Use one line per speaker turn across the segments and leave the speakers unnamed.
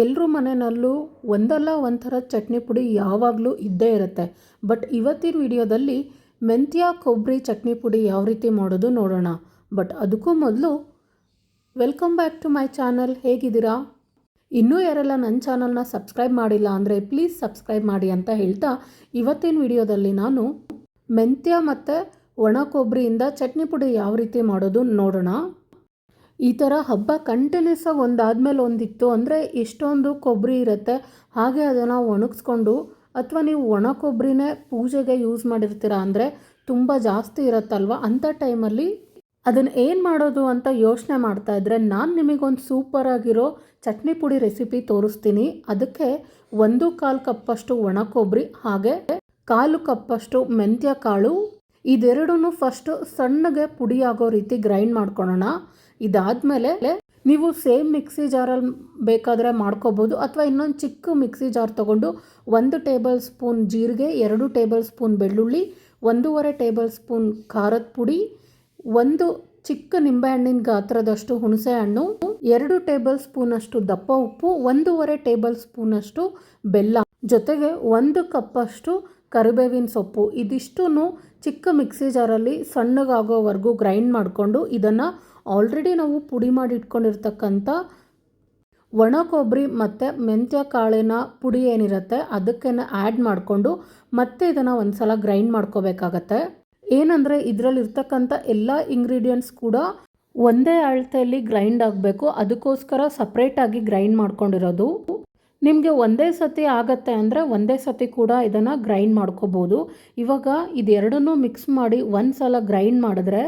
ಎಲ್ಲರ ಮನೆಯಲ್ಲೂ ಒಂದಲ್ಲ ಒಂಥರ ಚಟ್ನಿ ಪುಡಿ ಯಾವಾಗಲೂ ಇದ್ದೇ ಇರುತ್ತೆ. ಬಟ್ ಇವತ್ತಿನ ವಿಡಿಯೋದಲ್ಲಿ ಮೆಂತ್ಯ ಕೊಬ್ಬರಿ ಚಟ್ನಿ ಪುಡಿ ಯಾವ ರೀತಿ ಮಾಡೋದು ನೋಡೋಣ. ಬಟ್ ಅದಕ್ಕೂ ಮೊದಲು welcome back to my channel. ಹೇಗಿದ್ದೀರಾ? ಇನ್ನೂ ಯಾರೆಲ್ಲ ನನ್ನ ಚಾನಲ್ನ ಸಬ್ಸ್ಕ್ರೈಬ್ ಮಾಡಿಲ್ಲ ಅಂದರೆ ಪ್ಲೀಸ್ ಸಬ್ಸ್ಕ್ರೈಬ್ ಮಾಡಿ ಅಂತ ಹೇಳ್ತಾ ಇವತ್ತಿನ ವಿಡಿಯೋದಲ್ಲಿ ನಾನು ಮೆಂತ್ಯ ಮತ್ತು ಒಣ ಕೊಬ್ಬರಿಯಿಂದ ಚಟ್ನಿ ಪುಡಿ ಯಾವ ರೀತಿ ಮಾಡೋದು ನೋಡೋಣ. ಈ ಥರ ಹಬ್ಬ ಕಂಟಿನ್ಯೂಸ್ ಆಗಿ ಒಂದಾದ್ಮೇಲೆ ಒಂದಿತ್ತು ಅಂದರೆ ಎಷ್ಟೊಂದು ಕೊಬ್ಬರಿ ಇರುತ್ತೆ. ಹಾಗೆ ಅದನ್ನು ಒಣಗಿಸ್ಕೊಂಡು ಅಥವಾ ನೀವು ಒಣ ಕೊಬ್ಬರಿನೇ ಪೂಜೆಗೆ ಯೂಸ್ ಮಾಡಿರ್ತೀರ ಅಂದರೆ ತುಂಬ ಜಾಸ್ತಿ ಇರುತ್ತಲ್ವ? ಅಂಥ ಟೈಮಲ್ಲಿ ಅದನ್ನು ಏನು ಮಾಡೋದು ಅಂತ ಯೋಚನೆ ಮಾಡ್ತಾ ಇದ್ದರೆ ನಾನು ನಿಮಗೊಂದು ಸೂಪರ್ ಆಗಿರೋ ಚಟ್ನಿ ಪುಡಿ ರೆಸಿಪಿ ತೋರಿಸ್ತೀನಿ. ಅದಕ್ಕೆ ಒಂದು ಕಾಲು ಕಪ್ಪಷ್ಟು ಒಣ ಕೊಬ್ಬರಿ, ಹಾಗೆ ಕಾಲು ಕಪ್ಪಷ್ಟು ಮೆಂತ್ಯ ಕಾಳು ಇದೆರಡೂ ಫಸ್ಟು ಸಣ್ಣಗೆ ಪುಡಿ ಆಗೋ ರೀತಿ ಗ್ರೈಂಡ್ ಮಾಡ್ಕೊಳ್ಳೋಣ ಇದಾದಮೇಲೆ ನೀವು ಸೇಮ್ ಮಿಕ್ಸಿ ಜಾರಲ್ಲಿ ಬೇಕಾದರೆ ಮಾಡ್ಕೋಬೋದು. ಅಥವಾ ಇನ್ನೊಂದು ಚಿಕ್ಕ ಮಿಕ್ಸಿ ಜಾರ್ ತೊಗೊಂಡು ಒಂದು ಟೇಬಲ್ ಸ್ಪೂನ್ ಜೀರಿಗೆ, ಎರಡು ಟೇಬಲ್ ಸ್ಪೂನ್ ಬೆಳ್ಳುಳ್ಳಿ, ಒಂದೂವರೆ ಟೇಬಲ್ ಸ್ಪೂನ್ ಖಾರದ ಪುಡಿ, ಒಂದು ಚಿಕ್ಕ ನಿಂಬೆಹಣ್ಣಿನ ಗಾತ್ರದಷ್ಟು ಹುಣಸೆ ಹಣ್ಣು ಎರಡು ಟೇಬಲ್ ಸ್ಪೂನಷ್ಟು ದಪ್ಪ ಉಪ್ಪು, ಒಂದೂವರೆ ಟೇಬಲ್ ಸ್ಪೂನಷ್ಟು ಬೆಲ್ಲ. ಜೊತೆಗೆ ಒಂದು ಕಪ್ಪಷ್ಟು ಕರಿಬೇವಿನ ಸೊಪ್ಪು. ಇದಿಷ್ಟೂ ಚಿಕ್ಕ ಮಿಕ್ಸಿ ಜಾರಲ್ಲಿ ಸಣ್ಣಗಾಗೋವರೆಗೂ ಗ್ರೈಂಡ್ ಮಾಡಿಕೊಂಡು ಇದನ್ನು ಆಲ್ರೆಡಿ ನಾವು ಪುಡಿ ಮಾಡಿ ಇಟ್ಕೊಂಡಿರ್ತಕ್ಕಂಥ ಒಣ ಕೊಬ್ಬರಿ ಮತ್ತು ಮೆಂತ್ಯ ಕಾಳಿನ ಪುಡಿ ಏನಿರುತ್ತೆ ಅದಕ್ಕೆ ಆ್ಯಡ್ ಮಾಡಿಕೊಂಡು ಮತ್ತೆ ಇದನ್ನು ಒಂದು ಸಲ ಗ್ರೈಂಡ್ ಮಾಡ್ಕೋಬೇಕಾಗತ್ತೆ. ಏನಂದರೆ ಇದರಲ್ಲಿರ್ತಕ್ಕಂಥ ಎಲ್ಲ ಇಂಗ್ರೀಡಿಯೆಂಟ್ಸ್ ಕೂಡ ಒಂದೇ ಅಳತೆಯಲ್ಲಿ ಗ್ರೈಂಡ್ ಆಗಬೇಕು. ಅದಕ್ಕೋಸ್ಕರ ಸಪ್ರೇಟಾಗಿ ಗ್ರೈಂಡ್ ಮಾಡ್ಕೊಂಡಿರೋದು. ನಿಮಗೆ ಒಂದೇ ಸತಿ ಆಗತ್ತೆ ಅಂದರೆ ಒಂದೇ ಸತಿ ಕೂಡ ಇದನ್ನು ಗ್ರೈಂಡ್ ಮಾಡ್ಕೋಬೋದು. ಇವಾಗ ಇದೆರಡನ್ನೂ ಮಿಕ್ಸ್ ಮಾಡಿ ಒಂದು ಸಲ ಗ್ರೈಂಡ್ ಮಾಡಿದ್ರೆ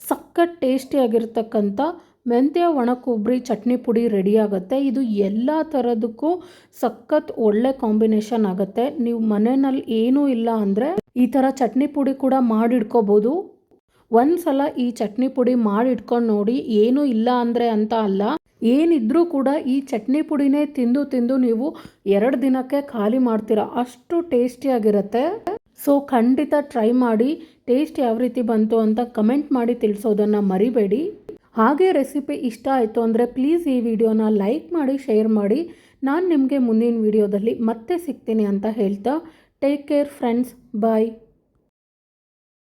ಸಖತ್ ಟೇಸ್ಟಿಯಾಗಿರ್ತಕ್ಕಂಥ ಮೆಂತ್ಯ, ಒಣ ಕೊಬ್ಬರಿ ಚಟ್ನಿ ಪುಡಿ ರೆಡಿ ಆಗುತ್ತೆ. ಇದು ಎಲ್ಲ ಥರದಕ್ಕೂ ಸಖತ್ ಒಳ್ಳೆ ಕಾಂಬಿನೇಷನ್ ಆಗುತ್ತೆ. ನೀವು ಮನೆಯಲ್ಲಿ ಏನೂ ಇಲ್ಲ ಅಂದರೆ ಈ ಥರ ಚಟ್ನಿ ಪುಡಿ ಕೂಡ ಮಾಡಿಡ್ಕೋಬೋದು. ಒಂದು ಸಲ ಈ ಚಟ್ನಿ ಪುಡಿ ಮಾಡಿ ಇಟ್ಕೊಂಡು ನೋಡಿ ಏನೂ ಇಲ್ಲ ಅಂದರೆ ಅಂತ ಅಲ್ಲ, ಏನಿದ್ರೂ ಕೂಡ ಈ ಚಟ್ನಿ ಪುಡಿನೇ ತಿಂದು ತಿಂದು ನೀವು ಎರಡು ದಿನಕ್ಕೆ ಖಾಲಿ ಮಾಡ್ತೀರಾ. ಅಷ್ಟು ಟೇಸ್ಟಿಯಾಗಿರುತ್ತೆ ಸೊ ಖಂಡಿತ ಟ್ರೈ ಮಾಡಿ, ಟೇಸ್ಟ್ ಯಾವ ರೀತಿ ಬಂತು ಅಂತ ಕಮೆಂಟ್ ಮಾಡಿ ತಿಳಿಸೋದನ್ನು ಮರಿಬೇಡಿ. ಹಾಗೆ ರೆಸಿಪಿ ಇಷ್ಟ ಆಯಿತು ಅಂದರೆ ಪ್ಲೀಸ್ ಈ ವಿಡಿಯೋನ ಲೈಕ್ ಮಾಡಿ, ಶೇರ್ ಮಾಡಿ. ನಾನು ನಿಮಗೆ ಮುಂದಿನ ವಿಡಿಯೋದಲ್ಲಿ ಮತ್ತೆ ಸಿಗ್ತೀನಿ ಅಂತ ಹೇಳ್ತಾ, ಟೇಕ್ ಕೇರ್ ಫ್ರೆಂಡ್ಸ್, ಬಾಯ್.